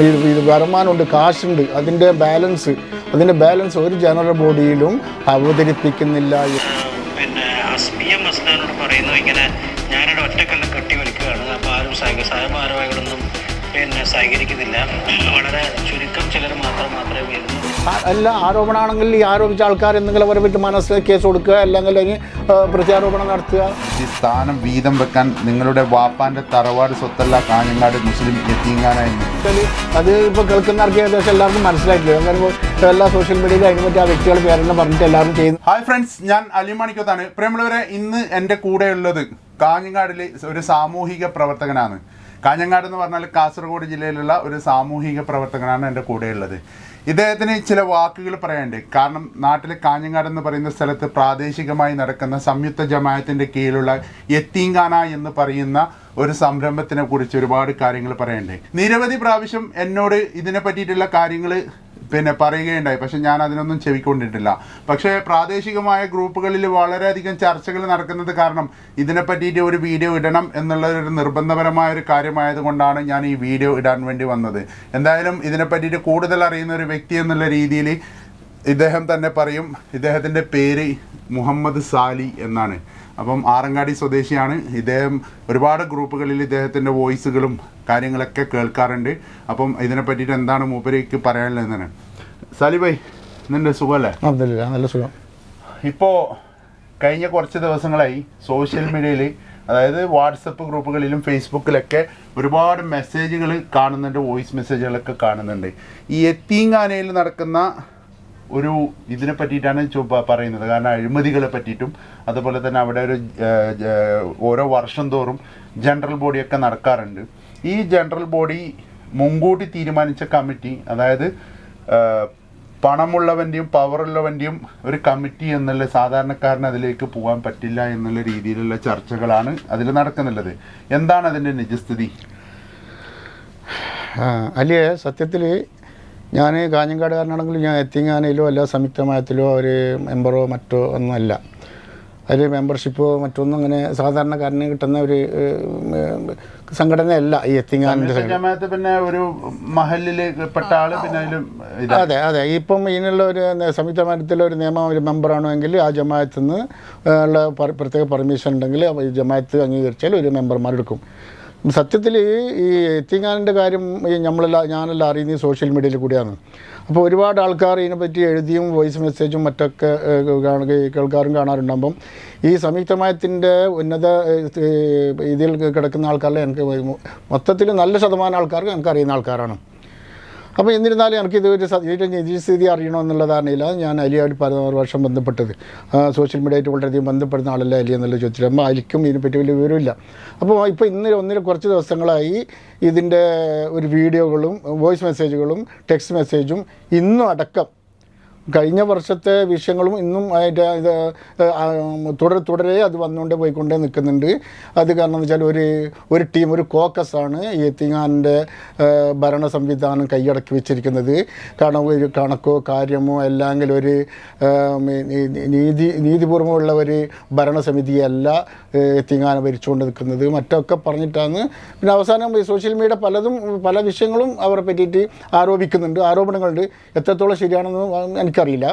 ഇത് വരുമാനമുണ്ട് കാശുണ്ട്. അതിന്റെ ബാലൻസ് അതിന്റെ ബാലൻസ് ഒരു ജനറൽ ബോഡിയിലും അവതരിപ്പിക്കുന്നില്ല. പിന്നെ അസ്ലാനോട് പറയുന്നു ഇങ്ങനെ ഞാനൊരു ഒറ്റക്കല്ല് കെട്ടി വലിക്കുകയാണ്. അപ്പോൾ ആരും സഹ സഹഭാരവാഹികളൊന്നും പിന്നെ സഹകരിക്കുന്നില്ല. വളരെ ചുരുക്കം ചിലർ മാത്രം മാത്രമേ വരുന്നു ആ- എല്ലാ ആരോപണമാണെങ്കിൽ ഈ ആരോപിച്ച ആൾക്കാർ എന്തെങ്കിലും അവരെ പറ്റി മനസ്സിൽ കേസ് കൊടുക്കുക അല്ലെങ്കിൽ അതിന് പ്രത്യാരോപണം നടത്തുക. ഈ സ്ഥാനം വീതം വെക്കാൻ നിങ്ങളുടെ വാപ്പാന്റെ തറവാട് സ്വത്തല്ല കാഞ്ഞങ്ങാട് മുസ്ലിം എത്തിങ്ങാനായിരുന്നു അത് ഇപ്പോൾ കേൾക്കുന്നവർക്ക് ഏകദേശം എല്ലാവർക്കും മനസ്സിലായിട്ടില്ല. അങ്ങനെ ഇപ്പോൾ എല്ലാ സോഷ്യൽ മീഡിയയിലും അതിനെ പറ്റി ആ വ്യക്തികൾ പേരെന്നെ പറഞ്ഞിട്ട് എല്ലാവരും ചെയ്യുന്നു. ഹായ് ഫ്രണ്ട്സ് ഞാൻ അലിമാണിക്കത്താണ് പ്രേമുള്ളവരെ ഇന്ന് എന്റെ കൂടെയുള്ളത് കാഞ്ഞങ്ങാടിലെ ഒരു സാമൂഹിക പ്രവർത്തകനാണ്. കാഞ്ഞങ്ങാട് എന്ന് പറഞ്ഞാൽ കാസർഗോഡ് ജില്ലയിലുള്ള ഒരു സാമൂഹിക പ്രവർത്തകനാണ് എന്റെ കൂടെയുള്ളത്. ഇദ്ദേഹത്തിന് ചില വാക്കുകൾ പറയാനുണ്ട്. കാരണം നാട്ടിലെ കാഞ്ഞങ്ങാട് എന്ന് പറയുന്ന സ്ഥലത്ത് പ്രാദേശികമായി നടക്കുന്ന സംയുക്ത ജമായത്തിന്റെ കീഴിലുള്ള യത്തീങ്കാന എന്ന് പറയുന്ന ഒരു സംരംഭത്തിനെ കുറിച്ച് ഒരുപാട് കാര്യങ്ങൾ പറയാനുണ്ട്. നിരവധി പ്രാവശ്യം എന്നോട് ഇതിനെ പറ്റിയിട്ടുള്ള കാര്യങ്ങൾ പിന്നെ പറയുകയുണ്ടായി. പക്ഷെ ഞാൻ അതിനൊന്നും ചെവിക്കൊണ്ടിട്ടില്ല. പക്ഷേ പ്രാദേശികമായ ഗ്രൂപ്പുകളിൽ വളരെയധികം ചർച്ചകൾ നടക്കുന്നത് കാരണം ഇതിനെ പറ്റിയിട്ട് ഒരു വീഡിയോ ഇടണം എന്നുള്ള ഒരു നിർബന്ധപരമായ ഒരു കാര്യമായതുകൊണ്ടാണ് ഞാൻ ഈ വീഡിയോ ഇടാൻ വേണ്ടി വന്നത്. എന്തായാലും ഇതിനെ പറ്റിയിട്ട് കൂടുതൽ അറിയുന്ന ഒരു വ്യക്തി എന്നുള്ള രീതിയിൽ ഇദ്ദേഹം തന്നെ പറയും. ഇദ്ദേഹത്തിന്റെ പേര് മുഹമ്മദ് സാലി എന്നാണ്. അപ്പം ആറങ്ങാടി സ്വദേശിയാണ്. ഇദ്ദേഹം ഒരുപാട് ഗ്രൂപ്പുകളിൽ ഇദ്ദേഹത്തിന്റെ വോയിസുകളും കാര്യങ്ങളൊക്കെ കേൾക്കാറുണ്ട്. അപ്പം ഇതിനെ പറ്റിയിട്ട് എന്താണ് മൂപ്പരേക്ക് പറയാനുള്ളതെന്നാണ്. സാലി ഭായ് നിന്റെ സുഖമല്ലേ? അബ്ദുല്ല നല്ല സുഖം. ഇപ്പോൾ കഴിഞ്ഞ കുറച്ച് ദിവസങ്ങളായി സോഷ്യൽ മീഡിയയിൽ അതായത് വാട്സപ്പ് ഗ്രൂപ്പുകളിലും ഫേസ്ബുക്കിലൊക്കെ ഒരുപാട് മെസ്സേജുകൾ കാണുന്നുണ്ട് വോയിസ് മെസ്സേജുകളൊക്കെ കാണുന്നുണ്ട്. ഈ എത്തീങ്കാനയിൽ നടക്കുന്ന ഒരു ഇതിനെ പറ്റിയിട്ടാണ് പറയുന്നത്. കാരണം അഴിമതികളെ പറ്റിയിട്ടും അതുപോലെ തന്നെ അവിടെ ഒരു ഓരോ വർഷം തോറും ജനറൽ ബോഡിയൊക്കെ നടക്കാറുണ്ട്. ഈ ജനറൽ ബോഡി മുൻകൂട്ടി തീരുമാനിച്ച കമ്മിറ്റി അതായത് പണമുള്ളവന്റെയും പവറുള്ളവന്റെയും ഒരു കമ്മിറ്റി എന്നുള്ള സാധാരണക്കാരന് അതിലേക്ക് പോകാൻ പറ്റില്ല എന്നുള്ള രീതിയിലുള്ള ചർച്ചകളാണ് അതിൽ നടക്കുന്നുള്ളത്. എന്താണ് അതിന്റെ നിജസ്ഥിതി? അല്ലേ സത്യത്തിൽ ഞാൻ കാഞ്ഞങ്കാടുകാരനാണെങ്കിലും ഞാൻ എത്തിങ്ങാനയിലോ അല്ല സംയുക്തമായത്തിലോ ഒരു മെമ്പറോ മറ്റോ ഒന്നുമല്ല. അതിൽ മെമ്പർഷിപ്പോ മറ്റൊന്നും അങ്ങനെ സാധാരണക്കാരന് കിട്ടുന്ന ഒരു സംഘടനയല്ല ഈ എത്തിങ്ങാനിന്റെ പിന്നെ ഒരു മഹലിൽ പെട്ട ആൾ പിന്നെ അതെ അതെ. ഇപ്പം ഇതിനുള്ള ഒരു സംയുക്ത ഒരു നിയമം ഒരു മെമ്പറാണെങ്കിൽ ആ ജമാഅത്തിൽ നിന്ന് ഉള്ള പ്രത്യേക പെർമിഷൻ ഉണ്ടെങ്കിൽ ഈ ജമാഅത്ത് അംഗീകരിച്ചാൽ ഒരു മെമ്പർമാരെടുക്കും. സത്യത്തിൽ ഈ എത്തിങ്ങാനിന്റെ കാര്യം ഈ നമ്മളെല്ലാം ഞാനെല്ലാം അറിയുന്നത് സോഷ്യൽ മീഡിയയിൽ കൂടിയാണ്. അപ്പോൾ ഒരുപാട് ആൾക്കാർ ഇതിനെപ്പറ്റി എഴുതിയും വോയിസ് മെസ്സേജും മറ്റൊക്കെ കേൾക്കാറും കാണാറുണ്ടാകുമ്പം ഈ സംയുക്തമായത്തിന്റെ ഉന്നത ഇതിൽ കിടക്കുന്ന ആൾക്കാരെ എനിക്ക് മൊത്തത്തിൽ നല്ല ശതമാനം ആൾക്കാർക്ക് എനിക്ക് അറിയുന്ന ആൾക്കാരാണ്. അപ്പോൾ എന്നിരുന്നാലും എനിക്ക് ഒരു സ- ഇതിന്റെ നിജസ്ഥിതി അറിയണമെന്നുള്ള ധാരണയില്ല. ഞാൻ അലിയായിട്ട് പതിനാറ് വർഷം ബന്ധപ്പെട്ടത്. സോഷ്യൽ മീഡിയയായിട്ട് വളരെയധികം ബന്ധപ്പെടുന്ന ആളല്ല അലി എന്നുള്ള ചോദിച്ചിട്ട് അപ്പോൾ അലിക്കും ഇതിനെപ്പറ്റി വലിയ വിവരമില്ല. അപ്പോൾ ഇപ്പോൾ ഇന്ന് ഒന്നിന് കുറച്ച് ദിവസങ്ങളായി ഇതിന്റെ ഒരു വീഡിയോകളും വോയിസ് മെസ്സേജുകളും ടെക്സ്റ്റ് മെസ്സേജും ഇന്നും അടക്കം കഴിഞ്ഞ വർഷത്തെ വിഷയങ്ങളും ഇന്നും അതിന്റെ ഇത് തുടരെ തുടരെ അത് വന്നുകൊണ്ടേ പോയിക്കൊണ്ടേ നിൽക്കുന്നുണ്ട്. അത് കാരണം വെച്ചാൽ ഒരു ഒരു ടീം ഒരു കോക്കസാണ് ഈ എത്തിങ്ങാന്റെ ഭരണ സംവിധാനം കൈയടക്കി വെച്ചിരിക്കുന്നത്. കാരണം ഒരു കണക്കോ കാര്യമോ അല്ലെങ്കിൽ ഒരു നീതി നീതിപൂർവമുള്ള ഒരു ഭരണസമിതിയല്ല എത്തിങ്ങാന ഭരിച്ചുകൊണ്ട് നിൽക്കുന്നത്. മറ്റൊക്കെ പറഞ്ഞിട്ടാണ് പിന്നെ അവസാനം സോഷ്യൽ മീഡിയ പലതും പല വിഷയങ്ങളും അവരെ പറ്റിയിട്ട് ആരോപിക്കുന്നുണ്ട് ആരോപണങ്ങളുണ്ട്. എത്രത്തോളം ശരിയാണെന്ന് എനിക്കറിയില്ല.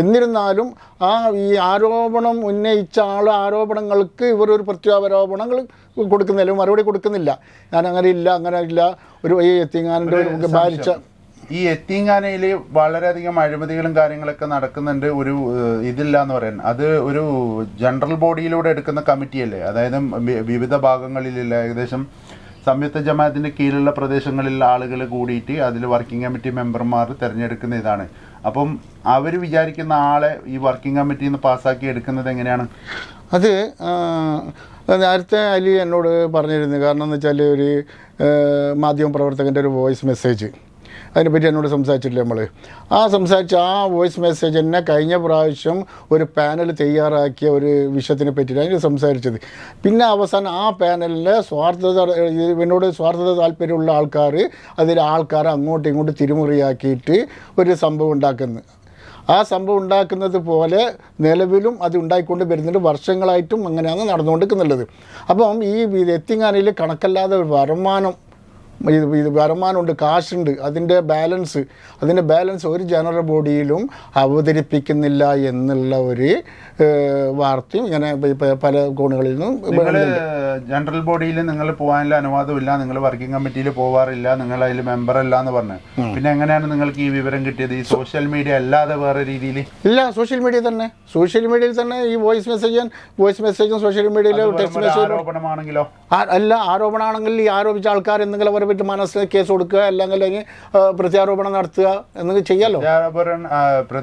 എന്നിരുന്നാലും ആ ഈ ആരോപണം ഉന്നയിച്ച ആൾ ആരോപണങ്ങൾക്ക് ഇവർ ഒരു പ്രത്യാരോപണങ്ങൾ കൊടുക്കുന്നില്ല. മറുപടി കൊടുക്കുന്നില്ല. ഞാൻ അങ്ങനെ ഇല്ല അങ്ങനെ ഇല്ല. ഒരു ഈ എത്തിങ്ങാനിന്റെ ഒരു ഭാരിച്ച ഈ എത്തിങ്ങാനയിൽ വളരെയധികം അഴിമതികളും കാര്യങ്ങളൊക്കെ നടക്കുന്നുണ്ട് ഒരു ഇതില്ല എന്ന് പറയാൻ. അത് ഒരു ജനറൽ ബോഡിയിലൂടെ എടുക്കുന്ന കമ്മിറ്റിയല്ലേ? അതായത് വിവിധ ഭാഗങ്ങളിലുള്ള ഏകദേശം സംയുക്ത ജമാഅത്തിന്റെ കീഴിലുള്ള പ്രദേശങ്ങളിൽ ആളുകൾ കൂടിയിട്ട് അതിൽ വർക്കിംഗ് കമ്മിറ്റി മെമ്പർമാർ തിരഞ്ഞെടുക്കുന്ന ഇതാണ്. അപ്പം അവർ വിചാരിക്കുന്ന ആളെ ഈ വർക്കിംഗ് കമ്മിറ്റിയിൽ നിന്ന് പാസ്സാക്കി എടുക്കുന്നത് എങ്ങനെയാണ്? അത് നേരത്തെ അലി എന്നോട് പറഞ്ഞിരുന്നു. കാരണം എന്ന് വെച്ചാൽ ഒരു മാധ്യമ പ്രവർത്തകന്റെ ഒരു വോയിസ് മെസ്സേജ് അതിനെപ്പറ്റി എന്നോട് സംസാരിച്ചിട്ടില്ല നമ്മൾ ആ സംസാരിച്ച ആ വോയിസ് മെസ്സേജ് തന്നെ കഴിഞ്ഞ പ്രാവശ്യം ഒരു പാനൽ തയ്യാറാക്കിയ ഒരു വിഷയത്തിനെ പറ്റിയിട്ടാണ് അതിന് സംസാരിച്ചത്. പിന്നെ അവസാനം ആ പാനലിൽ സ്വാർത്ഥത എന്നോട് സ്വാർത്ഥത താല്പര്യമുള്ള ആൾക്കാർ അതിൽ ആൾക്കാരെ അങ്ങോട്ടും ഇങ്ങോട്ടും തിരിമുറിയാക്കിയിട്ട് ഒരു സംഭവം ഉണ്ടാക്കുന്നു. ആ സംഭവം ഉണ്ടാക്കുന്നത് പോലെ നിലവിലും അത് ഉണ്ടായിക്കൊണ്ട് വരുന്നുണ്ട്. വർഷങ്ങളായിട്ടും അങ്ങനെയാണ് നടന്നുകൊണ്ടിരിക്കുന്നുള്ളത് അപ്പം ഈ എത്തിങ്ങാനയിൽ കണക്കല്ലാതെ വരുമാനം ഇത് ഇത് വരുമാനമുണ്ട് കാശുണ്ട്. അതിന്റെ ബാലൻസ് അതിന്റെ ബാലൻസ് ഒരു ജനറൽ ബോഡിയിലും അവതരിപ്പിക്കുന്നില്ല എന്നുള്ള ഒരു വാർത്തയും ഇങ്ങനെ പല കോണുകളിൽ നിന്നും ജനറൽ ബോഡിയിൽ നിങ്ങൾ പോകാനുള്ള അനുവാദമില്ല നിങ്ങൾ വർക്കിംഗ് കമ്മിറ്റിയിൽ പോവാറില്ല നിങ്ങൾ അതിൽ മെമ്പർ അല്ല എന്ന് പറഞ്ഞു പിന്നെ എങ്ങനെയാണ് നിങ്ങൾക്ക് ഈ വിവരം കിട്ടിയത്? ഈ സോഷ്യൽ മീഡിയ അല്ലാതെ വേറെ രീതിയിൽ? ഇല്ല സോഷ്യൽ മീഡിയ തന്നെ. സോഷ്യൽ മീഡിയയിൽ തന്നെ ഈ വോയിസ് മെസ്സേജ് വോയിസ് മെസ്സേജും സോഷ്യൽ മീഡിയയിലും ടെക്സ്റ്റ് മെസ്സേജ് ആരോപണമാണെങ്കിലോ? അല്ല ആരോപണമാണെങ്കിൽ ഈ ആരോപിച്ച ആൾക്കാർ എന്തെങ്കിലും അവരെ പറ്റി മനസ്സിൽ കേസ് കൊടുക്കുക അല്ലെങ്കിൽ അല്ലെങ്കിൽ പ്രത്യാരോപണം നടത്തുക എന്നൊക്കെ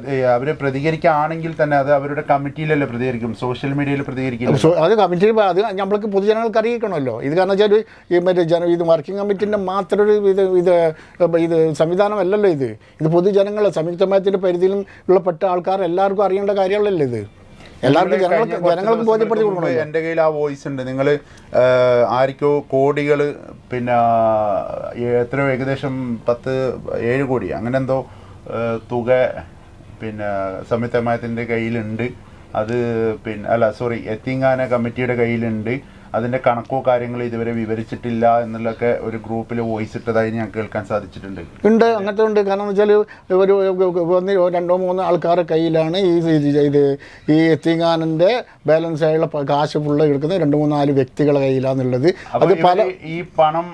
ഏ, അവർ പ്രതികരിക്കുകയാണെങ്കിൽ തന്നെ അത് അവരുടെ കമ്മിറ്റിയിലല്ലേ പ്രതികരിക്കും സോഷ്യൽ മീഡിയയിൽ പ്രതികരിക്കും അത് കമ്മിറ്റി അത് നമ്മൾക്ക് പൊതുജനങ്ങൾക്ക് അറിയിക്കണമല്ലോ. ഇത് കാരണം വെച്ചാൽ ഈ മറ്റേ ജന ഇത് വർക്കിംഗ് കമ്മിറ്റിന്റെ മാത്രം ഒരു ഇത് ഇത് ഇത് സംവിധാനമല്ലല്ലോ ഇത്. ഇത് പൊതുജനങ്ങളെ സംയുക്തമയത്തിന്റെ പരിധിയിലും ഉള്ളപ്പെട്ട ആൾക്കാർ എല്ലാവർക്കും അറിയേണ്ട കാര്യങ്ങളല്ലേ ഇത്? എല്ലാവർക്കും നിങ്ങൾ ജനങ്ങൾക്ക് ജനങ്ങൾക്ക് ബോധ്യപ്പെടുത്തി കൊടുക്കണം എന്റെ കയ്യിൽ ആ വോയിസ് ഉണ്ട്. നിങ്ങൾ ആർക്കോ കോടികൾ പിന്നെ എത്രയോ ഏകദേശം പത്ത് ഏഴ് കോടി അങ്ങനെ എന്തോ തുക പിന്നെ സംയുക്തമായത്തിന്റെ കയ്യിലുണ്ട്. അത് പിന്നെ അല്ല സോറി എത്തിങ്ങാന കമ്മിറ്റിയുടെ കയ്യിലുണ്ട്. അതിന്റെ കണക്കോ കാര്യങ്ങളോ ഇതുവരെ വിവരിച്ചിട്ടില്ല എന്നുള്ളൊക്കെ ഒരു ഗ്രൂപ്പിൽ വോയിസ് ഇട്ടതായി ഞാൻ കേൾക്കാൻ സാധിച്ചിട്ടുണ്ട്. ഉണ്ട് അങ്ങനത്തെ ഉണ്ട്. കാരണം വെച്ചാൽ ഒരു ഒന്ന് രണ്ടോ മൂന്നോ ആൾക്കാരുടെ കയ്യിലാണ് ഈ ഇത് ഈ എത്തിങ്ങാനന്റെ ബാലൻസ് ആയുള്ള കാശ് ഫുള്ള് എടുക്കുന്നത് രണ്ട് മൂന്ന് നാല് വ്യക്തികളുടെ കയ്യിലാന്നുള്ളത്. അത് പല ഈ പണം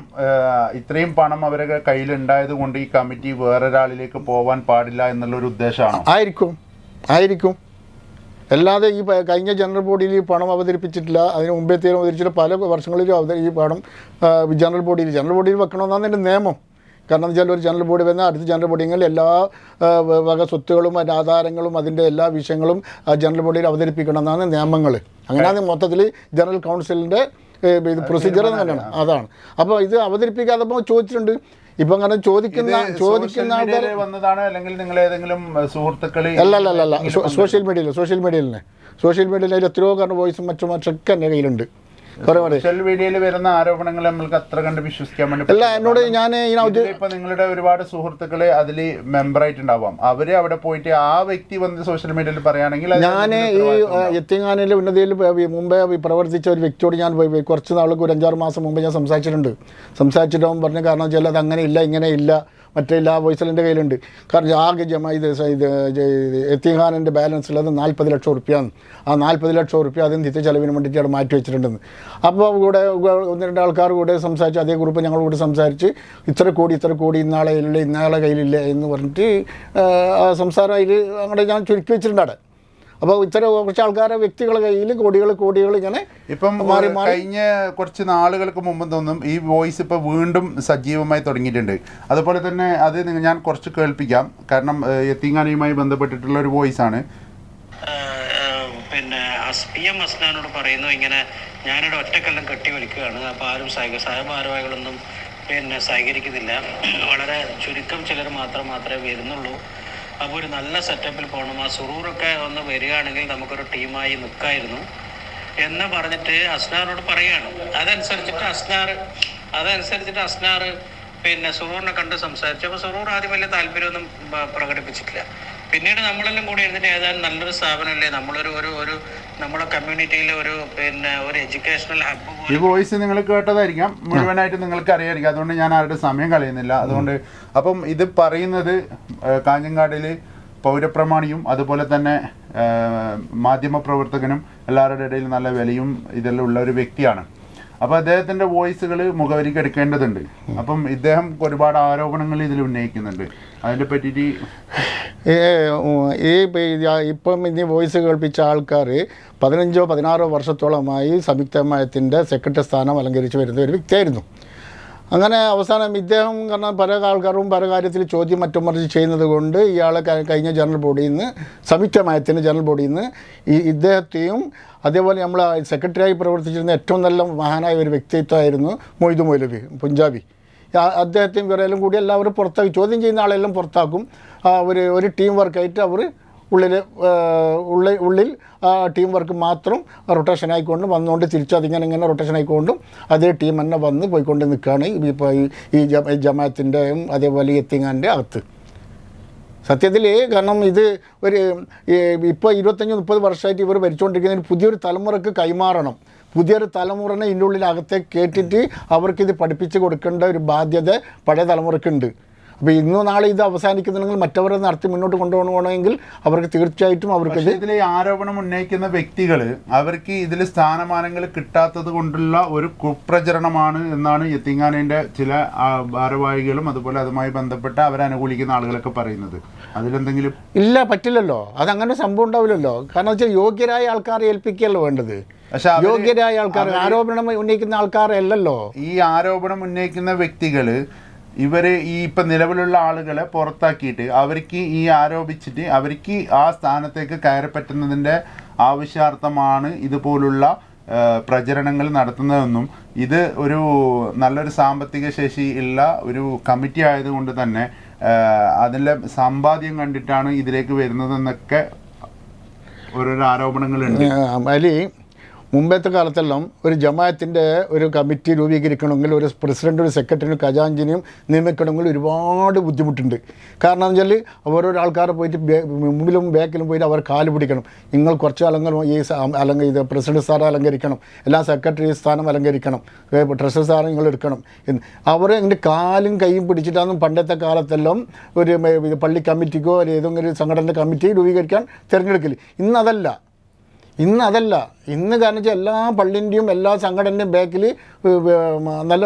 ഇത്രയും പണം അവരുടെ കയ്യിലുണ്ടായത് കൊണ്ട് ഈ കമ്മിറ്റി വേറൊരാളിലേക്ക് പോവാൻ പാടില്ല എന്നുള്ള ഒരു ഉദ്ദേശമാണോ? ആയിരിക്കും ആയിരിക്കും. അല്ലാതെ ഈ കഴിഞ്ഞ ജനറൽ ബോഡിയിൽ ഈ പണം അവതരിപ്പിച്ചിട്ടില്ല. അതിന് മുമ്പേ തീരെ അവതരിച്ചിട്ട് പല വർഷങ്ങളിലും അവതരി ഈ പണം ജനറൽ ബോഡിയിൽ ജനറൽ ബോഡിയിൽ വെക്കണമെന്നാണ് എന്റെ നിയമം. കാരണം എന്ന് വെച്ചാൽ ഒരു ജനറൽ ബോഡി വന്നാൽ അടുത്ത ജനറൽ ബോഡിങ്ങളിൽ എല്ലാ വക സ്വത്തുകളും അതിന്റെ ആധാരങ്ങളും അതിന്റെ എല്ലാ വിഷയങ്ങളും ആ ജനറൽ ബോഡിയിൽ അവതരിപ്പിക്കണം എന്നാണ് നിയമങ്ങൾ. അങ്ങനെയാണ് മൊത്തത്തിൽ ജനറൽ കൗൺസിലിന്റെ ഇത് പ്രൊസീജിയർ തന്നെയാണ്. അതാണ്. അപ്പോൾ ഇത് അവതരിപ്പിക്കാതെ ചോദിച്ചിട്ടുണ്ട്. ഇപ്പം അങ്ങനെ ചോദിക്കുന്ന ചോദിക്കുന്ന ആൾക്കാർ വന്നതാണോ അല്ലെങ്കിൽ നിങ്ങൾ ഏതെങ്കിലും സുഹൃത്തുക്കൾ അല്ല അല്ല അല്ല സോഷ്യൽ മീഡിയയിൽ സോഷ്യൽ മീഡിയയിൽ സോഷ്യൽ മീഡിയയിൽ എത്രയോ കാരണം വോയിസും മറ്റും മറ്റൊക്കെ എന്റെ കയ്യിലുണ്ട്. സോഷ്യൽ മീഡിയയിൽ വരുന്ന ആരോപണങ്ങൾ നമ്മൾക്ക് അത്ര കണ്ട് വിശ്വസിക്കാൻ വേണ്ടി അല്ല. എന്നോട് ഞാൻ ഇപ്പൊ നിങ്ങളുടെ ഒരുപാട് സുഹൃത്തുക്കൾ അതിൽ മെമ്പർ ആയിട്ടുണ്ടാവാം. അവർ അവിടെ പോയിട്ട് ആ വ്യക്തി വന്ന് സോഷ്യൽ മീഡിയയിൽ പറയുകയാണെങ്കിൽ ഞാൻ ഈ എത്തിങ്ങാനിലെ ഉന്നതിയിൽ മുമ്പേ പ്രവർത്തിച്ച ഒരു വ്യക്തിയോട് ഞാൻ കുറച്ച് നാൾക്ക് ഒരു അഞ്ചാറ് മാസം മുമ്പ് ഞാൻ സംസാരിച്ചിട്ടുണ്ട്. സംസാരിച്ചിട്ട് അവൻ പറഞ്ഞ കാരണം വെച്ചാൽ അത് അങ്ങനെ ഇല്ല ഇങ്ങനെ ഇല്ല. മറ്റേ ഇല്ല ആ കയ്യിലുണ്ട്. കാരണം ആകെ ജമ ഇത് എത്തിഹാനന്റെ ബാലൻസ് ഉള്ളത് നാൽപ്പത് ലക്ഷം റുപ്യാണ് ആ നാൽപ്പത് ലക്ഷം റുപ്യ അതിന് നിത്യ ചെലവിന് വേണ്ടിയിട്ട് അവിടെ മാറ്റി വെച്ചിട്ടുണ്ടെന്ന്. അപ്പോൾ കൂടെ ഒന്ന് രണ്ട് ആൾക്കാർ കൂടെ സംസാരിച്ച് അതേ ഗ്രൂപ്പ് ഞങ്ങൾ കൂടെ സംസാരിച്ച് ഇത്ര കോടി ഇത്ര കോടി ഇന്നാളെ ഇല്ല ഇന്നാളെ കയ്യിലില്ല എന്ന് പറഞ്ഞിട്ട് സംസാരം അതിൽ അങ്ങോട്ട് ഞാൻ ചുരുക്കി വെച്ചിട്ടുണ്ട് അവിടെ. അപ്പോൾ ഇത്തരം കുറച്ച് ആൾക്കാരെ വ്യക്തികളുടെ കയ്യിൽ കോടികൾ കോടികൾ ഇങ്ങനെ ഇപ്പം മാറി കഴിഞ്ഞ കുറച്ച് നാളുകൾക്ക് മുമ്പ് തോന്നും ഈ വോയിസ് ഇപ്പോൾ വീണ്ടും സജീവമായി തുടങ്ങിയിട്ടുണ്ട്. അതുപോലെ തന്നെ അത് ഞാൻ കുറച്ച് കേൾപ്പിക്കാം. കാരണം എത്തിങ്ങാനയുമായി ബന്ധപ്പെട്ടിട്ടുള്ള ഒരു വോയിസ് ആണ് പിന്നെ പി എം അസ്ലാനോട് പറയുന്നു ഇങ്ങനെ ഞാനിവിടെ ഒറ്റക്കെല്ലാം കെട്ടി വലിക്കുകയാണ് അപ്പോൾ ആരും സഹ സഹഭാരവാഹികളൊന്നും പിന്നെ സഹകരിക്കുന്നില്ല. വളരെ ചുരുക്കം ചിലർ മാത്രം മാത്രമേ വരുന്നുള്ളൂ. അപ്പോൾ ഒരു നല്ല സെറ്റപ്പിൽ പോകണം ആ സുറൂറൊക്കെ ഒന്ന് വരികയാണെങ്കിൽ നമുക്കൊരു ടീമായി നിൽക്കായിരുന്നു എന്ന് പറഞ്ഞിട്ട് അസ്നാറിനോട് പറയുകയാണ് അതനുസരിച്ചിട്ട് അസ്നാർ അതനുസരിച്ചിട്ട് അസ്നാർ പിന്നെ സുറൂറിനെ കണ്ട് സംസാരിച്ചു. അപ്പോൾ സുറൂർ ആദ്യം വലിയ താല്പര്യമൊന്നും പ്രകടിപ്പിച്ചിട്ടില്ല. പിന്നീട് നമ്മളെല്ലാം കൂടി ഇരുന്നിട്ട് ഏതായാലും നല്ലൊരു സ്ഥാപനമല്ലേ? നമ്മളൊരു ഒരു ഒരു നമ്മുടെ കമ്മ്യൂണിറ്റിയിലെ ഒരു പിന്നെ ഒരു എഡ്യൂക്കേഷണൽ ഈ വോയിസ് നിങ്ങൾ കേട്ടതായിരിക്കാം. മുഴുവനായിട്ട് നിങ്ങൾക്ക് അറിയായിരിക്കും. അതുകൊണ്ട് ഞാൻ ആരുടെ സമയം കളയുന്നില്ല. അതുകൊണ്ട് അപ്പം ഇത് പറയുന്നത് കാഞ്ഞങ്ങാടിൽ പൗരപ്രമാണിയും അതുപോലെ തന്നെ മാധ്യമ മാധ്യമപ്രവർത്തകനും എല്ലാവരുടെ ഇടയിൽ നല്ല വിലയും ഇതെല്ലാം ഉള്ള ഒരു വ്യക്തിയാണ്. അപ്പോൾ അദ്ദേഹത്തിന്റെ വോയിസുകൾ മുഖവരിക്ക് എടുക്കേണ്ടതുണ്ട്. അപ്പം ഇദ്ദേഹം ഒരുപാട് ആരോപണങ്ങൾ ഇതിൽ ഉന്നയിക്കുന്നുണ്ട്. അതിനെ പറ്റിയിട്ട് ഈ ഇപ്പം ഇനി വോയിസ് കേൾപ്പിച്ച ആൾക്കാർ പതിനഞ്ചോ പതിനാറോ വർഷത്തോളമായി സംയുക്തമയത്തിന്റെ സെക്രട്ടറി സ്ഥാനം അലങ്കരിച്ചു വരുന്ന ഒരു വ്യക്തിയായിരുന്നു. അങ്ങനെ അവസാനം ഇദ്ദേഹം കാരണം പല ആൾക്കാരും പല കാര്യത്തിൽ ചോദ്യം മറ്റും മറിച്ച് ചെയ്യുന്നത് കൊണ്ട് ഇയാളെ കഴിഞ്ഞ ജനറൽ ബോഡിയിൽ നിന്ന് സംയുക്തമയത്തിന്റെ ജനറൽ ബോഡിയിൽ നിന്ന് ഈ ഇദ്ദേഹത്തെയും അതേപോലെ നമ്മൾ സെക്രട്ടറിയായി പ്രവർത്തിച്ചിരുന്ന ഏറ്റവും നല്ല മഹാനായ ഒരു വ്യക്തിത്വമായിരുന്നു മൊയ്തു മൗലവി പഞ്ചാബി. അദ്ദേഹത്തെയും ഇവരെല്ലാം കൂടി എല്ലാവരും പുറത്താക്കി ചോദ്യം ചെയ്യുന്ന ആളെല്ലാം പുറത്താക്കും. ഒരു ഒരു ടീം വർക്കായിട്ട് അവർ ഉള്ളിൽ ഉള്ളിൽ ഉള്ളിൽ ടീം വർക്ക് മാത്രം റൊട്ടേഷൻ ആയിക്കൊണ്ട് വന്നുകൊണ്ട് തിരിച്ചു അതിങ്ങനെ ഇങ്ങനെ റൊട്ടേഷൻ ആയിക്കൊണ്ടും അതേ ടീം തന്നെ വന്ന് പോയിക്കൊണ്ട് നിൽക്കുകയാണ് ഇപ്പോൾ ഈ ഈ ജമ ജമാഅത്തിന്റെയും അതേപോലെ എത്തിങ്ങാന്റെ അകത്ത്. സത്യത്തിൽ കാരണം ഇത് ഒരു ഇപ്പോൾ ഇരുപത്തഞ്ച് മുപ്പത് വർഷമായിട്ട് ഇവർ ഭരിച്ചുകൊണ്ടിരിക്കുന്നതിന് പുതിയൊരു തലമുറയ്ക്ക് കൈമാറണം. പുതിയൊരു തലമുറനെ ഇതിന്റെ ഉള്ളിൽ അകത്തെ കേട്ടിട്ട് അവർക്കിത് പഠിപ്പിച്ച് കൊടുക്കേണ്ട ഒരു ബാധ്യത പഴയ തലമുറക്കുണ്ട്. അപ്പോൾ ഇന്നോ നാളെ ഇത് അവസാനിക്കുന്നുണ്ടെങ്കിൽ മറ്റവരെ നടത്തി മുന്നോട്ട് കൊണ്ടുപോകണമെങ്കിൽ അവർക്ക് തീർച്ചയായിട്ടും അവർക്ക് ഇതിൽ ആരോപണം ഉന്നയിക്കുന്ന വ്യക്തികൾ അവർക്ക് ഇതിൽ സ്ഥാനമാനങ്ങൾ കിട്ടാത്തത് കൊണ്ടുള്ള ഒരു കുപ്രചരണമാണ് എന്നാണ് എത്തിങ്ങാനേന്റെ ചില ഭാരവാഹികളും അതുപോലെ അതുമായി ബന്ധപ്പെട്ട അവരെ അനുകൂലിക്കുന്ന ആളുകളൊക്കെ പറയുന്നത്. അതിലെന്തെങ്കിലും ഇല്ല പറ്റില്ലല്ലോ. അതങ്ങനെ സംഭവം ഉണ്ടാവില്ലല്ലോ. കാരണം വെച്ചാൽ യോഗ്യരായ ആൾക്കാരെ ഏൽപ്പിക്കുകയല്ലോ വേണ്ടത്. യോഗ്യരായ ആൾക്കാർ ആരോപണം ഉന്നയിക്കുന്ന ആൾക്കാരല്ലല്ലോ. ഈ ആരോപണം ഉന്നയിക്കുന്ന വ്യക്തികൾ ഇവർ ഈ ഇപ്പം നിലവിലുള്ള ആളുകളെ പുറത്താക്കിയിട്ട് അവർക്ക് ഈ ആരോപിച്ചിട്ട് അവർക്ക് ആ സ്ഥാനത്തേക്ക് കയറി പറ്റുന്നതിന്റെ ആവശ്യാർത്ഥമാണ് ഇതുപോലുള്ള പ്രചരണങ്ങൾ നടത്തുന്നതെന്നും ഇത് ഒരു നല്ലൊരു സാമ്പത്തിക ശേഷി ഉള്ള ഒരു കമ്മിറ്റി ആയതുകൊണ്ട് തന്നെ അതിന്റെ സമ്പാദ്യം കണ്ടിട്ടാണ് ഇതിലേക്ക് വരുന്നതെന്നൊക്കെ ഓരോരോ ആരോപണങ്ങളുണ്ട്. അതിൽ മുമ്പത്തെ കാലത്തെല്ലാം ഒരു ജമാഅത്തിന്റെ ഒരു കമ്മിറ്റി രൂപീകരിക്കണമെങ്കിൽ ഒരു പ്രസിഡന്റ് ഒരു സെക്രട്ടറിയും ഖജാഞ്ചിനെയും നിയമിക്കണമെങ്കിൽ ഒരുപാട് ബുദ്ധിമുട്ടുണ്ട്. കാരണം എന്ന് വെച്ചാൽ ഓരോരോ ആൾക്കാരെ പോയിട്ട് മുമ്പിലും ബാക്കിലും പോയിട്ട് അവർ കാൽ പിടിക്കണം. നിങ്ങൾ കുറച്ച് അലങ്ക ഈ അലങ്ക ഇത് പ്രസിഡന്റ് സ്ഥാനം അലങ്കരിക്കണം. എല്ലാ സെക്രട്ടറി സ്ഥാനം അലങ്കരിക്കണം. ട്രഷറി സ്ഥാനം നിങ്ങൾ എടുക്കണം. അവർ എന്റെ കാലും കൈയും പിടിച്ചിട്ടാണ് പണ്ടത്തെ കാലത്തെല്ലാം ഒരു പള്ളി കമ്മിറ്റിക്കോ അല്ലെങ്കിൽ ഏതെങ്കിലും സംഘടന കമ്മിറ്റി രൂപീകരിക്കാൻ തിരഞ്ഞെടുക്കില്ല ഇന്നതല്ല. ഇന്ന് അതല്ല ഇന്ന് കാരണം വെച്ചാൽ എല്ലാ പള്ളിന്റെയും എല്ലാ സംഘടനയും ബാക്കിൽ നല്ല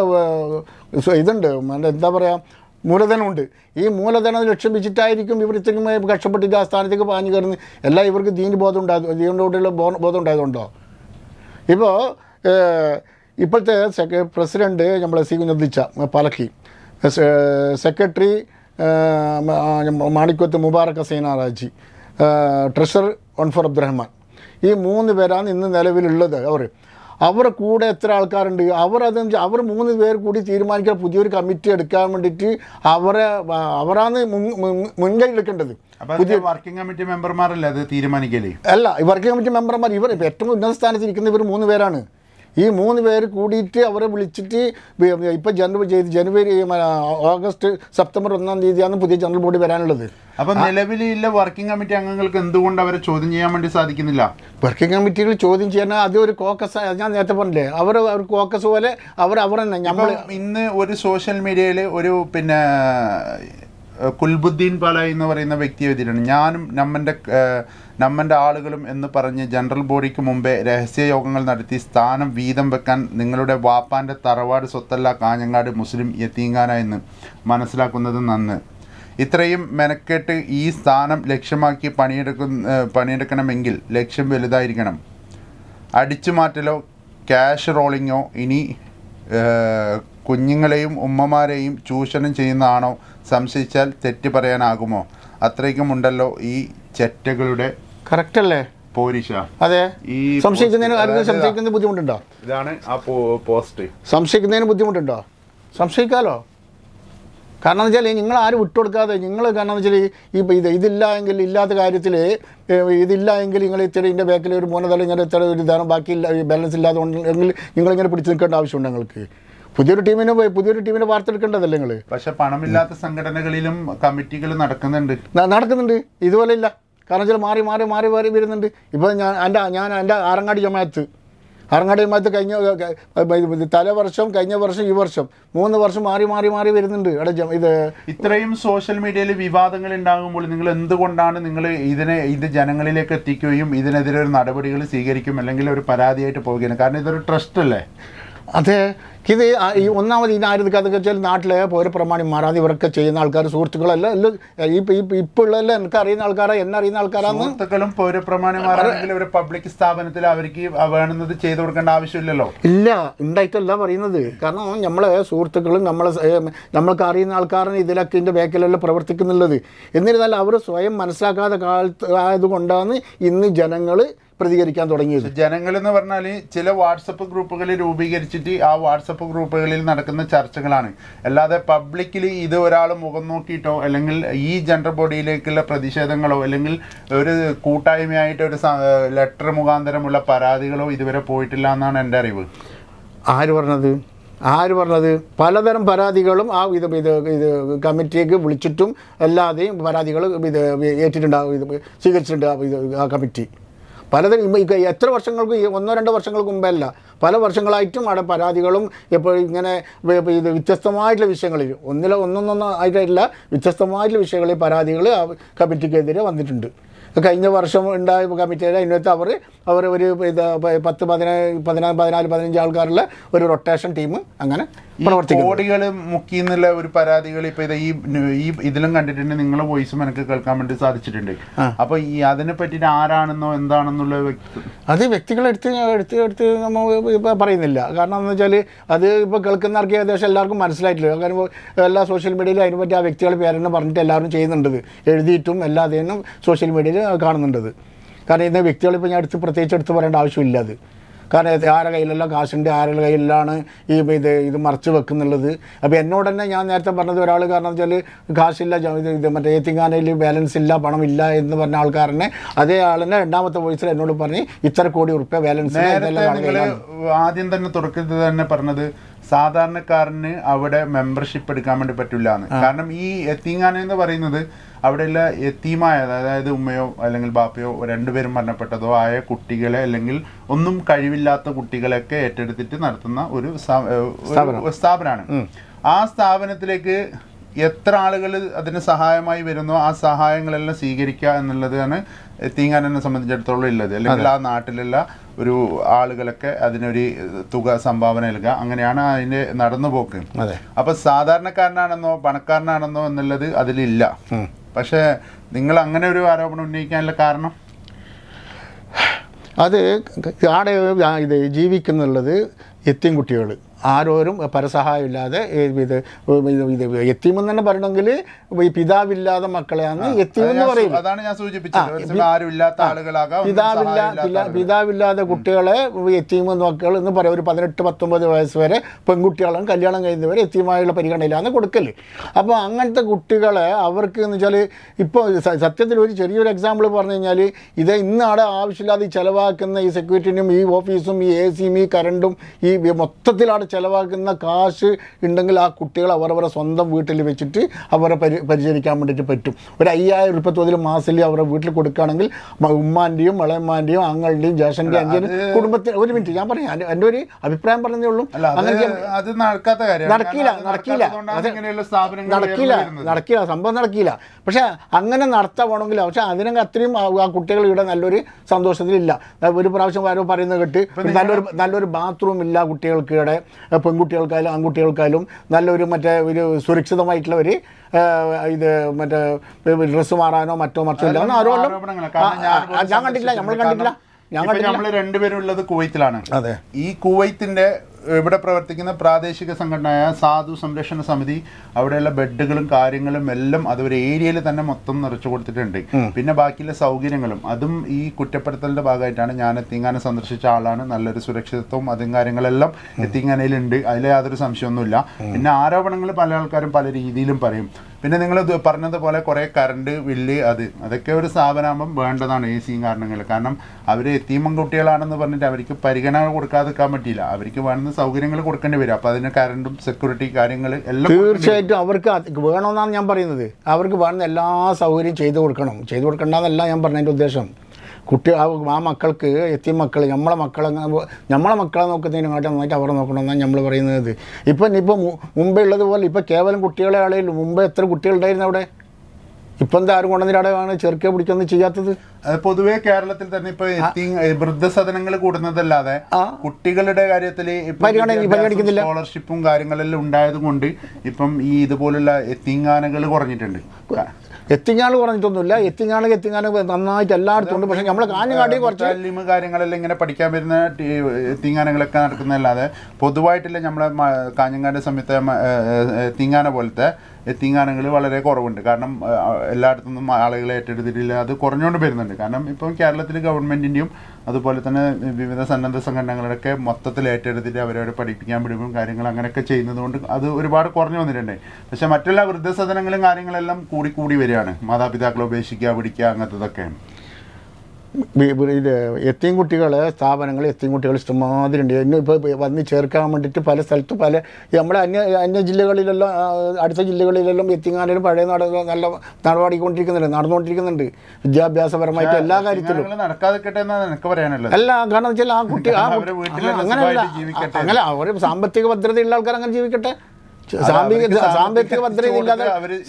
ഇതുണ്ട്. എന്താ പറയുക മൂലധനമുണ്ട്. ഈ മൂലധനം ലക്ഷ്യം വെച്ചിട്ടായിരിക്കും ഇവർ ഇത്രയും കഷ്ടപ്പെട്ടിട്ട് ആ സ്ഥാനത്തേക്ക് പാഞ്ഞു കയറുന്നത്. എല്ലാം ഇവർക്ക് ദീന് ബോധം ഉണ്ടായത് ദീനോടുള്ള ബോധം ഉണ്ടായതുകൊണ്ടോ? ഇപ്പോൾ ഇപ്പോഴത്തെ സെക്ര പ്രസിഡന്റ് നമ്മളെ സി കുഞ്ഞിച്ച പലക്കി. Secretary Manikkath Mubarak Hussain treasure treasurer Abdurahman. ഈ മൂന്ന് പേരാണ് ഇന്ന് നിലവിലുള്ളത് അവർ അവരുടെ കൂടെ എത്ര ആൾക്കാരുണ്ട്? അവർ അത് അവർ മൂന്ന് പേർ കൂടി തീരുമാനിക്കാൻ പുതിയൊരു കമ്മിറ്റി എടുക്കാൻ വേണ്ടിയിട്ട് അവരെ അവരാണ് മുൻ- മുൻ- മുൻകൈ എടുക്കേണ്ടത്. പുതിയ വർക്കിംഗ് കമ്മിറ്റി മെമ്പർമാരല്ലേ അത് തീരുമാനിക്കലേ? അല്ല ഈ വർക്കിംഗ് കമ്മിറ്റി മെമ്പർമാർ ഇവർ ഏറ്റവും ഉന്നത സ്ഥാനത്ത് ഇരിക്കുന്ന ഇവർ മൂന്ന് പേരാണ്. ഈ മൂന്ന് പേര് കൂടിയിട്ട് അവരെ വിളിച്ചിട്ട് ഇപ്പം ജനുവരി ചെയ്ത് ജനുവരി ഓഗസ്റ്റ് സെപ്റ്റംബർ ഒന്നാം തീയതിയാണ് പുതിയ ജനറൽ ബോഡി വരാനുള്ളത്. അപ്പൊ നിലവിലുള്ള വർക്കിംഗ് കമ്മിറ്റി അംഗങ്ങൾക്ക് എന്തുകൊണ്ട് അവരെ ചോദ്യം ചെയ്യാൻ വേണ്ടി സാധിക്കുന്നില്ല? വർക്കിംഗ് കമ്മിറ്റികൾ ചോദ്യം ചെയ്യാൻ അത് ഒരു കോക്കസ് ഞാൻ നേരത്തെ പറഞ്ഞില്ലേ അവർ അവർ കോക്കസ് പോലെ അവർ അവർ തന്നെ നമ്മൾ ഇന്ന് ഒരു സോഷ്യൽ മീഡിയയിൽ ഒരു പിന്നെ കുൽബുദ്ദീൻ പാല എന്ന് പറയുന്ന വ്യക്തിയെ എഴുതിയിട്ടുണ്ട് ഞാനും നമ്മന്റെ നമ്മന്റെ ആളുകളും എന്ന് പറഞ്ഞ് ജനറൽ ബോഡിക്ക് മുമ്പേ രഹസ്യ യോഗങ്ങൾ നടത്തി സ്ഥാനം വീതം വെക്കാൻ നിങ്ങളുടെ വാപ്പാന്റെ തറവാട് സ്വത്തല്ല കാഞ്ഞങ്ങാട് മുസ്ലിം യത്തീങ്കാന എന്ന് മനസ്സിലാക്കുന്നത് നന്ന്. ഇത്രയും മെനക്കെട്ട് ഈ സ്ഥാനം ലക്ഷ്യമാക്കി പണിയെടുക്കുന്ന പണിയെടുക്കണമെങ്കിൽ ലക്ഷ്യം വലുതായിരിക്കണം. അടിച്ചു മാറ്റലോ ക്യാഷ് റോളിങ്ങോ ഇനി കുഞ്ഞുങ്ങളെയും ഉമ്മമാരെയും ചൂഷണം ചെയ്യുന്നതാണോ സംശയിച്ചാൽ തെറ്റ് പറയാനാകുമോ? അത്രയ്ക്കുമുണ്ടല്ലോ ഈ ചെറ്റകളുടെ കറക്റ്റ് അല്ലേ? അതെ. ഈ സംശയിക്കുന്നതിന് സംശയിക്കുന്ന ബുദ്ധിമുട്ടുണ്ടോ? ഇതാണ് ആ പോസ്റ്റ്. സംശയിക്കുന്നതിന് ബുദ്ധിമുട്ടുണ്ടോ? സംശയിക്കാലോ? കാരണം എന്ന് വെച്ചാൽ നിങ്ങൾ ആരും വിട്ടുകൊടുക്കാതെ നിങ്ങൾ കാരണം എന്ന് വെച്ചാൽ ഈ ഇത് ഇതില്ല എങ്കിൽ ഇല്ലാത്ത കാര്യത്തിൽ ഇതില്ല എങ്കിൽ നിങ്ങൾ ഇത്ര ഇതിന്റെ ബാക്കിൽ ഒരു മൂന്നതല ഇങ്ങനെ ഇത്ര ഒരു ഇതാണ് ബാക്കി ബാലൻസ് ഇല്ലാതെ ഉണ്ടെങ്കിൽ നിങ്ങളിങ്ങനെ പിടിച്ചു നിൽക്കേണ്ട ആവശ്യമുണ്ട് ഞങ്ങൾക്ക് പുതിയൊരു ടീമിനെ പുതിയൊരു ടീമിനെ വാർത്തെടുക്കേണ്ടതല്ലേ നിങ്ങൾ പക്ഷെ പണമില്ലാത്ത സംഘടനകളിലും കമ്മിറ്റികൾ നടക്കുന്നുണ്ട്. നടക്കുന്നുണ്ട്. ഇതുപോലെ ഇല്ല. കാരണം വെച്ചാൽ മാറി മാറി മാറി മാറി വരുന്നുണ്ട്. ഇപ്പോൾ ഞാൻ എന്റെ ഞാൻ എന്റെ ആറങ്ങാടി ജമാഅത്ത്. ആറങ്ങാടി ജമാഅത്ത് കഴിഞ്ഞ തല വർഷം കഴിഞ്ഞ വർഷം ഈ വർഷം മൂന്ന് വർഷം മാറി മാറി മാറി വരുന്നുണ്ട്. ഇവിടെ ഇത് ഇത്രയും സോഷ്യൽ മീഡിയയിൽ വിവാദങ്ങൾ ഉണ്ടാകുമ്പോൾ നിങ്ങൾ എന്തുകൊണ്ടാണ് നിങ്ങൾ ഇതിനെ ഇത് ജനങ്ങളിലേക്ക് എത്തിക്കുകയും ഇതിനെതിരെ ഒരു നടപടികൾ സ്വീകരിക്കും അല്ലെങ്കിൽ ഒരു പരാതിയായിട്ട് പോവുകയാണ്? കാരണം ഇതൊരു ട്രസ്റ്റ് അല്ലേ? അതെ ഇത് ഈ ഒന്നാമത് ആരും അതൊക്കെ വെച്ചാൽ നാട്ടിലെ പൗരപ്രമാണി മാറാതെ ഇവരൊക്കെ ചെയ്യുന്ന ആൾക്കാർ സുഹൃത്തുക്കളല്ല? ഇപ്പോൾ ഉള്ളതെല്ലാം എനിക്ക് അറിയുന്ന ആൾക്കാരാ എന്നെ അറിയുന്ന ആൾക്കാരാണ് സുഹൃത്തുക്കളും പൗരപ്രമാണിമാരാണെങ്കിൽ ഒരു പബ്ലിക് സ്ഥാപനത്തിൽ അവർക്ക് വേണമെന്നത് ചെയ്തു കൊടുക്കേണ്ട ആവശ്യമില്ലല്ലോ. ഇല്ല ഉണ്ടായിട്ടല്ല പറയുന്നത്. കാരണം നമ്മളെ സുഹൃത്തുക്കളും നമ്മളെ നമ്മൾക്ക് അറിയുന്ന ആൾക്കാരാണ് ഇതിലൊക്കെ ഇതിന്റെ ബാക്കിലെല്ലാം പ്രവർത്തിക്കുന്നുള്ളത്. എന്നിരുന്നാൽ അവർ സ്വയം മനസ്സിലാക്കാത്ത കാലത്ത് ആയതുകൊണ്ടാണ് ഇന്ന് ജനങ്ങൾ പ്രതികരിക്കാൻ തുടങ്ങിയത്? ജനങ്ങൾ എന്ന് പറഞ്ഞാൽ ചില വാട്സപ്പ് ഗ്രൂപ്പുകൾ രൂപീകരിച്ചിട്ട് ആ വാട്സപ്പ് ഗ്രൂപ്പുകളിൽ നടക്കുന്ന ചർച്ചകളാണ്. അല്ലാതെ പബ്ലിക്കിൽ ഇത് ഒരാൾ മുഖം നോക്കിയിട്ടോ അല്ലെങ്കിൽ ഈ ജെൻഡർ ബോഡിയിലേക്കുള്ള പ്രതിഷേധങ്ങളോ അല്ലെങ്കിൽ ഒരു കൂട്ടായ്മയായിട്ട് ഒരു ലെറ്റർ മുഖാന്തരമുള്ള പരാതികളോ ഇതുവരെ പോയിട്ടില്ല എന്നാണ് എന്റെ അറിവ്. ആര് പറഞ്ഞത്? ആര് പറഞ്ഞത്? പലതരം പരാതികളും ആ ഇത് ഇത് ഇത് കമ്മിറ്റിക്ക് വിളിച്ചിട്ടും അല്ലാതെയും പരാതികൾ ഇത് ഏറ്റിട്ടുണ്ടാവും ഇത് സ്വീകരിച്ചിട്ടുണ്ട് ആ കമ്മിറ്റി. ഇക്ക എത്ര വർഷങ്ങൾക്ക് ഒന്നോ രണ്ടോ വർഷങ്ങൾക്ക് മുമ്പല്ല. പല വർഷങ്ങളായിട്ടും അവിടെ പരാതികളും ഇപ്പോൾ ഇങ്ങനെ ഇത് വ്യത്യസ്തമായിട്ടുള്ള വിഷയങ്ങളിൽ ഒന്നിലോ ഒന്നൊന്നൊന്നും ആയിട്ടില്ല. വ്യത്യസ്തമായിട്ടുള്ള വിഷയങ്ങളിൽ പരാതികൾ കമ്മിറ്റിക്കെതിരെ വന്നിട്ടുണ്ട്. കഴിഞ്ഞ വർഷം ഉണ്ടായ കമ്മിറ്റിയുടെ അതിനകത്ത് അവർ അവർ ഒരു ഇത് പത്ത് പതിനാല് പതിനാല് പതിനാല് പതിനഞ്ച് ആൾക്കാരുള്ള ഒരു റൊട്ടേഷൻ ടീം അങ്ങനെ പ്രവർത്തിക്കുന്നു മുക്കി എന്നുള്ള ഒരു പരാതികൾ ഇപ്പൊ ഇത് ഈ ഈ ഇതിലും കണ്ടിട്ടുണ്ട് നിങ്ങളെ വോയിസ് എനിക്ക് കേൾക്കാൻ വേണ്ടി സാധിച്ചിട്ടുണ്ട്. അപ്പൊ ഈ അതിനെ പറ്റിയിട്ട് ആരാണെന്നോ എന്താണെന്നുള്ള വ്യക്തി അത് വ്യക്തികളെടുത്ത് ഞാൻ എടുത്ത് എടുത്ത് നമ്മൾ ഇപ്പൊ പറയുന്നില്ല. കാരണം എന്ന് വെച്ചാൽ അത് ഇപ്പോൾ കേൾക്കുന്നവർക്ക് ഏകദേശം എല്ലാവർക്കും മനസ്സിലായിട്ടില്ല. കാരണം എല്ലാ സോഷ്യൽ മീഡിയയിലും അതിനെ പറ്റി ആ വ്യക്തികളുടെ പേരെന്നെ പറഞ്ഞിട്ട് എല്ലാവരും ചെയ്യുന്നുണ്ട് എഴുതിയിട്ടും എല്ലാ എല്ലാതേനും സോഷ്യൽ മീഡിയയിൽ കാണുന്നുണ്ട്. കാരണം ഇന്ന് വ്യക്തികളിപ്പോൾ ഞാൻ എടുത്ത് പ്രത്യേകിച്ച് എടുത്ത് പറയേണ്ട ആവശ്യമില്ല അത്. കാരണം ആരുടെ കയ്യിലെല്ലാം? കാശുണ്ട് ആരുടെ കയ്യിലാണ് ഈ ഇത് ഇത് മറച്ചു വെക്കുന്നുള്ളത്? അപ്പോൾ എന്നോട് തന്നെ ഞാൻ നേരത്തെ പറഞ്ഞത് ഒരാൾ കാരണം വെച്ചാൽ കാശില്ല ഇത് മറ്റേ ഏത്തിങ്ങാനയിൽ ബാലൻസ് ഇല്ല പണം ഇല്ല എന്ന് പറഞ്ഞ ആൾക്കാരനെ അതേ ആളിനെ രണ്ടാമത്തെ വോയിസിൽ എന്നോട് പറഞ്ഞ് ഇത്ര കോടി ഉറുപ്പ്യ ബാലൻസ്. ആദ്യം തന്നെ തുടക്കത്തിൽ തന്നെ പറഞ്ഞത് സാധാരണക്കാരന് അവിടെ മെമ്പർഷിപ്പ് എടുക്കാൻ വേണ്ടി പറ്റില്ല എന്ന്. കാരണം ഈ എത്തിങ്ങാനെന്ന് പറയുന്നത് അവിടെയുള്ള എത്തീമായ അതായത് ഉമ്മയോ അല്ലെങ്കിൽ ബാപ്പയോ രണ്ടുപേരും മരണപ്പെട്ടതോ ആയ കുട്ടികളെ അല്ലെങ്കിൽ ഒന്നും കഴിവില്ലാത്ത കുട്ടികളെയൊക്കെ ഏറ്റെടുത്തിട്ട് നടത്തുന്ന ഒരു സ്ഥാപനമാണ്. ആ സ്ഥാപനത്തിലേക്ക് എത്ര ആളുകൾ അതിന് സഹായമായി വരുന്നോ ആ സഹായങ്ങളെല്ലാം സ്വീകരിക്കുക എന്നുള്ളതാണ് തീങ്ങാനെ സംബന്ധിച്ചിടത്തോളം ഉള്ളത്. അല്ലെങ്കിൽ ആ നാട്ടിലുള്ള ഒരു ആളുകളൊക്കെ അതിനൊരു തുക സംഭാവന നൽകുക. അങ്ങനെയാണ് അതിന്റെ നടന്നുപോക്ക്. അപ്പൊ സാധാരണക്കാരനാണെന്നോ പണക്കാരനാണെന്നോ എന്നുള്ളത് അതിലില്ല. പക്ഷേ നിങ്ങൾ അങ്ങനെ ഒരു ആരോപണം ഉന്നയിക്കാനുള്ള കാരണം? അത് ആടെ ഇത് ജീവിക്കുന്നുള്ളത് എത്തിയും കുട്ടികൾ ആരോരും പരസഹായമില്ലാതെ ഇത് ഇത് എത്തിമെന്ന് തന്നെ പറയണമെങ്കിൽ ഈ പിതാവില്ലാതെ മക്കളെയാണ് എത്തിമെന്ന് പറയും അതാണ് ഞാൻ സൂചിപ്പിച്ചത്. പിതാവില്ല പിതാവില്ലാതെ കുട്ടികളെ എത്തിമെന്ന് മക്കൾ എന്ന് പറയാം. ഒരു പതിനെട്ട് പത്തൊമ്പത് വയസ്സ് വരെ പെൺകുട്ടികളും കല്യാണം കഴിയുന്നവരെ എത്തിയുമായുള്ള പരിഗണനയിലാണ് കൊടുക്കൽ അപ്പോൾ അങ്ങനത്തെ കുട്ടികളെ അവർക്ക് എന്ന് വെച്ചാൽ ഇപ്പോൾ സത്യത്തിൽ ഒരു ചെറിയൊരു എക്സാമ്പിൾ പറഞ്ഞു കഴിഞ്ഞാൽ ഇത് ഇന്നാടെ ആവശ്യമില്ലാതെ ചിലവാക്കുന്ന ഈ സെക്യൂരിറ്റിനും ഈ ഓഫീസും ഈ എ സിയും ഈ കറണ്ടും ഈ മൊത്തത്തിലാണ് ചിലവാക്കുന്ന കാശ് ഉണ്ടെങ്കിൽ ആ കുട്ടികൾ അവരവരെ സ്വന്തം വീട്ടിൽ വെച്ചിട്ട് അവരെ പരി പരിചരിക്കാൻ വേണ്ടിയിട്ട് പറ്റും. ഒരു അയ്യായിരം ഉറുപ്പ തോതിൽ മാസത്തിൽ അവരുടെ വീട്ടിൽ കൊടുക്കുകയാണെങ്കിൽ ഉമ്മാന്റെയും വളയമ്മാന്റെയും ആങ്ങളുടെയും ജേഷന്റെയും അഞ്ചിനും കുടുംബത്തിൽ ഒരു മിനിറ്റ് ഞാൻ പറയാം. എന്റെ- ഒരു അഭിപ്രായം പറഞ്ഞതേ ഉള്ളൂ. അത് നടക്കാത്ത കാര്യമാണ്. നടക്കില്ല നടക്കില്ല. നടക്കില്ല. നടക്കില്ല സംഭവം നടക്കില്ല. പക്ഷെ അങ്ങനെ നടത്തണമെങ്കിൽ പക്ഷെ അതിനൊക്കെ അത്രയും ആ- കുട്ടികൾ ഇവിടെ നല്ലൊരു സന്തോഷത്തിലില്ല. ഒരു പ്രാവശ്യം ആരോ പറയുന്നത് കേട്ട് നല്ലൊരു നല്ലൊരു ബാത്റൂം ഇല്ല കുട്ടികൾക്ക് ഇവിടെ. പെൺകുട്ടികൾക്കായാലും ആൺകുട്ടികൾക്കായാലും നല്ലൊരു മറ്റേ ഒരു സുരക്ഷിതമായിട്ടുള്ള ഒരു ഇത് മറ്റേ ഡ്രസ്സ് മാറാനോ മറ്റോ മറ്റോ ഇല്ല ഞാൻ കണ്ടിട്ടില്ല നമ്മൾ കണ്ടിട്ടില്ല. ഞങ്ങൾ നമ്മൾ രണ്ടുപേരും ഉള്ളത് കുവൈത്തിലാണ് അതെ. ഈ കുവൈത്തിന്റെ ഇവിടെ പ്രവർത്തിക്കുന്ന പ്രാദേശിക സംഘടനയായ സാധു സംരക്ഷണ സമിതി അവിടെയുള്ള ബെഡുകളും കാര്യങ്ങളും എല്ലാം അത് ഒരു ഏരിയയിൽ തന്നെ മൊത്തം നിറച്ചു കൊടുത്തിട്ടുണ്ട്. പിന്നെ ബാക്കിയുള്ള സൗകര്യങ്ങളും. അതും ഈ കുറ്റപ്പെടുത്തലിന്റെ ഭാഗമായിട്ടാണ് ഞാൻ എത്തിങ്ങാനെ സന്ദർശിച്ച ആളാണ്. നല്ലൊരു സുരക്ഷിതത്വം അതും കാര്യങ്ങളെല്ലാം എത്തിങ്ങാനയിലുണ്ട്. അതിൽ യാതൊരു സംശയമൊന്നുമില്ല. പിന്നെ ആരോപണങ്ങൾ പല ആൾക്കാരും പല രീതിയിലും പറയും. പിന്നെ നിങ്ങൾ പറഞ്ഞതുപോലെ കുറേ കറണ്ട് ബില്ല് അത് അതൊക്കെ ഒരു സ്ഥാപനമാകുമ്പം വേണ്ടതാണ് എ സിയും കാരണങ്ങൾ. കാരണം അവർ എത്തിയമ്മൻ കുട്ടികളാണെന്ന് പറഞ്ഞിട്ട് അവർക്ക് പരിഗണന കൊടുക്കാതിരിക്കാൻ പറ്റിയില്ല. അവർക്ക് വേണ്ടുന്ന സൗകര്യങ്ങൾ കൊടുക്കേണ്ടി വരും. അപ്പോൾ അതിന് കറണ്ടും സെക്യൂരിറ്റി കാര്യങ്ങൾ എല്ലാം തീർച്ചയായിട്ടും അവർക്ക് വേണമെന്നാണ് ഞാൻ പറയുന്നത്. അവർക്ക് വേണ്ടുന്ന എല്ലാ സൗകര്യം ചെയ്തു കൊടുക്കണം. ചെയ്തു കൊടുക്കണ്ടെന്നല്ല ഞാൻ പറഞ്ഞതിന്റെ ഉദ്ദേശം. കുട്ടി ആ മക്കൾക്ക് എത്തിയ മക്കൾ നമ്മളെ മക്കളെ നമ്മളെ മക്കളെ നോക്കുന്നതിനെക്കാട്ടും നന്നായിട്ട് അവരെ നോക്കണമെന്നാണ് നമ്മൾ പറയുന്നത്. ഇപ്പം ഇപ്പം മുമ്പേ ഉള്ളതുപോലെ ഇപ്പം കേവലം കുട്ടികളെ ആളെയുള്ളൂ മുമ്പേ എത്ര കുട്ടികളുണ്ടായിരുന്നു അവിടെ? ഇപ്പം എന്താ ആരും കൊണ്ടുവന്നിട്ടാണ് ചെറുക്കെ പിടിക്കൊന്നും ചെയ്യാത്തത്? പൊതുവെ കേരളത്തിൽ തന്നെ ഇപ്പൊ എത്തി വൃദ്ധസദനങ്ങൾ കൂടുന്നതല്ലാതെ. കുട്ടികളുടെ കാര്യത്തിൽ പരിഗണിക്കുന്നില്ല. സ്കോളർഷിപ്പും കാര്യങ്ങളെല്ലാം ഉണ്ടായത് കൊണ്ട് ഇപ്പം ഈ ഇതുപോലുള്ള എത്തിങ്ങാനകൾ കുറഞ്ഞിട്ടുണ്ട്. എത്തിങ്ങാൾ കുറഞ്ഞിട്ടൊന്നുമില്ല. എത്തിങ്ങാൾ എത്തിങ്ങാൾ നന്നായിട്ട് എല്ലായിടത്തും ഉണ്ട് പക്ഷേ നമ്മളെ കാഞ്ഞുകാട്ടി കുറച്ച് ലിമ് കാര്യങ്ങളെല്ലാം ഇങ്ങനെ പഠിക്കാൻ വരുന്ന തീങ്ങാനകളൊക്കെ നടക്കുന്നതല്ലാതെ പൊതുവായിട്ടില്ല നമ്മളെ കാഞ്ഞങ്ങാട് സമയത്തെ മ- ഏ, ഏ, തീങ്ങാന പോലത്തെ തീങ്ങാനങ്ങൾ വളരെ കുറവുണ്ട്. കാരണം എല്ലായിടത്തു ആളുകളെ ഏറ്റെടുത്തിട്ടില്ല. അത് കുറഞ്ഞുകൊണ്ട് വരുന്നുണ്ട്. കാരണം ഇപ്പം കേരളത്തിൽ ഗവൺമെന്റിന്റെയും അതുപോലെ തന്നെ വിവിധ സന്നദ്ധ സംഘടനകളുടെയൊക്കെ മൊത്തത്തിൽ ഏറ്റെടുത്തിട്ട് അവരവരെ പഠിപ്പിക്കാൻ വിടുകയും കാര്യങ്ങൾ അങ്ങനെയൊക്കെ ചെയ്യുന്നത് കൊണ്ട് അത് ഒരുപാട് കുറഞ്ഞു വന്നിട്ടുണ്ട്. പക്ഷേ മറ്റുള്ള വൃദ്ധസദനങ്ങളും കാര്യങ്ങളെല്ലാം കൂടി കൂടി വരികയാണ്. മാതാപിതാക്കളെ ഉപേക്ഷിക്കുക പിടിക്കുക അങ്ങനത്തതൊക്കെ. വി- വി- ഇത് എത്തിയും കുട്ടികൾ സ്ഥാപനങ്ങൾ എത്തിയും കുട്ടികൾ ഇഷ്ടമാതിരി ഉണ്ട്. ഇന്നും ഇപ്പോൾ വന്ന് ചേർക്കാൻ വേണ്ടിയിട്ട് പല സ്ഥലത്ത് പല നമ്മുടെ അന്യ അന്യ ജില്ലകളിലെല്ലാം അടുത്ത ജില്ലകളിലെല്ലാം എത്തിങ്ങാനും പഴയ നട നല്ല നടപാടിക്കൊണ്ടിരിക്കുന്നുണ്ട് നടന്നുകൊണ്ടിരിക്കുന്നുണ്ട്. വിദ്യാഭ്യാസപരമായിട്ട് എല്ലാ കാര്യത്തിലും. അല്ല കാരണം വെച്ചാൽ ആ കുട്ടി ആ അങ്ങനെയല്ല. അങ്ങനെ അവർ സാമ്പത്തിക ഭദ്രതയുള്ള ആൾക്കാർ അങ്ങനെ ജീവിക്കട്ടെ. സാമ്പത്തിക സാമ്പത്തിക ഭദ്രത ഇല്ലാതെ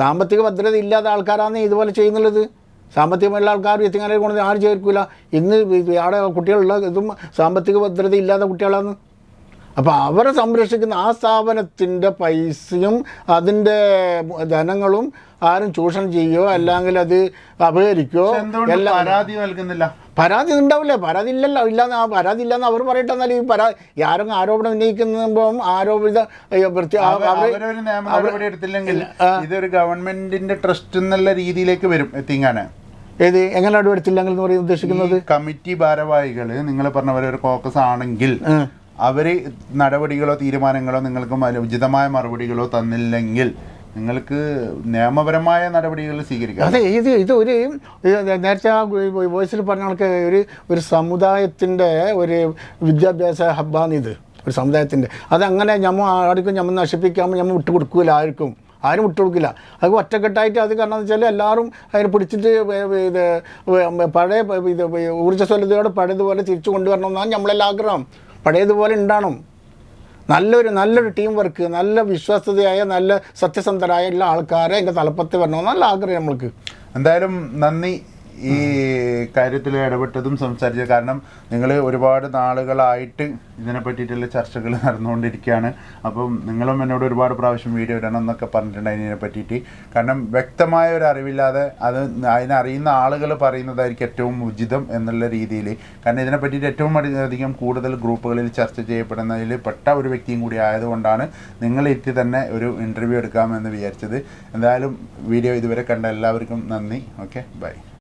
സാമ്പത്തിക ഭദ്രത ഇല്ലാത്ത ആൾക്കാരാണ് ഇതുപോലെ ചെയ്യുന്നുള്ളത്. സാമ്പത്തികമുള്ള ആൾക്കാർ എത്തിങ്ങാനെ കൊണ്ട് ആരും ചേർക്കില്ല ഇന്ന് അവിടെ കുട്ടികളുള്ള ഇതും സാമ്പത്തിക ഭദ്രത ഇല്ലാത്ത കുട്ടികളാണ് അപ്പോൾ അവരെ സംരക്ഷിക്കുന്ന ആ സ്ഥാപനത്തിന്റെ പൈസയും അതിന്റെ ധനങ്ങളും ആരും ചൂഷണം ചെയ്യുകയോ അല്ലെങ്കിൽ അത് അപഹരിക്കോ എല്ലാം പരാതി നൽകുന്നില്ല? പരാതി ഉണ്ടാവില്ലേ. പരാതി ഇല്ലല്ലോ. ഇല്ലാന്ന് ആ പരാതി ഇല്ലാന്ന് അവർ പറയട്ടെ എന്നാൽ ഈ പരാ ആരും ആരോപണം ഉന്നയിക്കുമ്പം ആരോപിത ഇതൊരു ഗവൺമെന്റിന്റെ ട്രസ്റ്റ് എന്നുള്ള രീതിയിലേക്ക് വരും എത്തിങ്ങാന്. ഏത് എങ്ങനെ എടുത്തില്ലെങ്കിൽ എന്ന് പറയുന്നത് ഉദ്ദേശിക്കുന്നത് കമ്മിറ്റി ഭാരവാഹികൾ നിങ്ങൾ പറഞ്ഞ പോലെ ഒരു കോക്കസ് ആണെങ്കിൽ. അവർ നടപടികളോ തീരുമാനങ്ങളോ നിങ്ങൾക്ക് ഉചിതമായ മറുപടികളോ തന്നില്ലെങ്കിൽ നിങ്ങൾക്ക് നിയമപരമായ നടപടികൾ സ്വീകരിക്കാം. അതെ ഇത് ഇത് ഒരു നേരത്തെ ആ വോയിസിൽ പറഞ്ഞ കണക്ക് ഒരു ഒരു സമുദായത്തിന്റെ ഒരു വിദ്യാഭ്യാസ ഹബ്ബാണ് ഇത്. ഒരു സമുദായത്തിന്റെ. അതങ്ങനെ ഞമ്മ ആർക്കും ഞമ്മ നശിപ്പിക്കാമോ ഞമ്മ വിട്ടു കൊടുക്കൂല ആർക്കും ആരും വിട്ടു കൊടുക്കില്ല അത് ഒറ്റക്കെട്ടായിട്ട് അത് കാരണം എന്ന് വെച്ചാൽ എല്ലാവരും അതിനെ പിടിച്ചിട്ട് ഇത് പഴയ ഇത് ഊർജസ്വലതയോട് പഴയതുപോലെ തിരിച്ചു കൊണ്ടുവരണമെന്നാണ് നമ്മളെല്ലാം ആഗ്രഹം. പഴയതുപോലെ ഉണ്ടാവണം. നല്ലൊരു നല്ലൊരു ടീം വർക്ക് നല്ല വിശ്വാസ്യതയായ നല്ല സത്യസന്ധരായ എല്ലാ ആൾക്കാരെ എന്റെ തലപ്പത്ത് നല്ല ആഗ്രഹം നമ്മൾക്ക്. എന്തായാലും നന്ദി. ഈ കാര്യത്തിൽ ഇടപെട്ടതും സംസാരിച്ചത് കാരണം നിങ്ങൾ ഒരുപാട് നാളുകളായിട്ട് ഇതിനെ പറ്റിയിട്ടുള്ള ചർച്ചകൾ നടന്നുകൊണ്ടിരിക്കുകയാണ്. അപ്പം നിങ്ങളും എന്നോട് ഒരുപാട് പ്രാവശ്യം വീഡിയോ ഇടണം എന്നൊക്കെ പറഞ്ഞിട്ടുണ്ട് ഇതിനെ പറ്റിയിട്ട്. കാരണം വ്യക്തമായ ഒരു അറിവില്ലാതെ അത് അതിനറിയുന്ന ആളുകൾ പറയുന്നതായിരിക്കും ഏറ്റവും ഉചിതം എന്നുള്ള രീതിയിൽ. കാരണം ഇതിനെ പറ്റിയിട്ട് ഏറ്റവും അധികം കൂടുതൽ ഗ്രൂപ്പുകളിൽ ചർച്ച ചെയ്യപ്പെടുന്നതിൽ പെട്ട ഒരു വ്യക്തിയും കൂടി ആയതുകൊണ്ടാണ് നിങ്ങൾ എത്തി തന്നെ ഒരു ഇന്റർവ്യൂ എടുക്കാമെന്ന് വിചാരിച്ചത്. എന്തായാലും വീഡിയോ ഇതുവരെ കണ്ട എല്ലാവർക്കും നന്ദി. Okay bye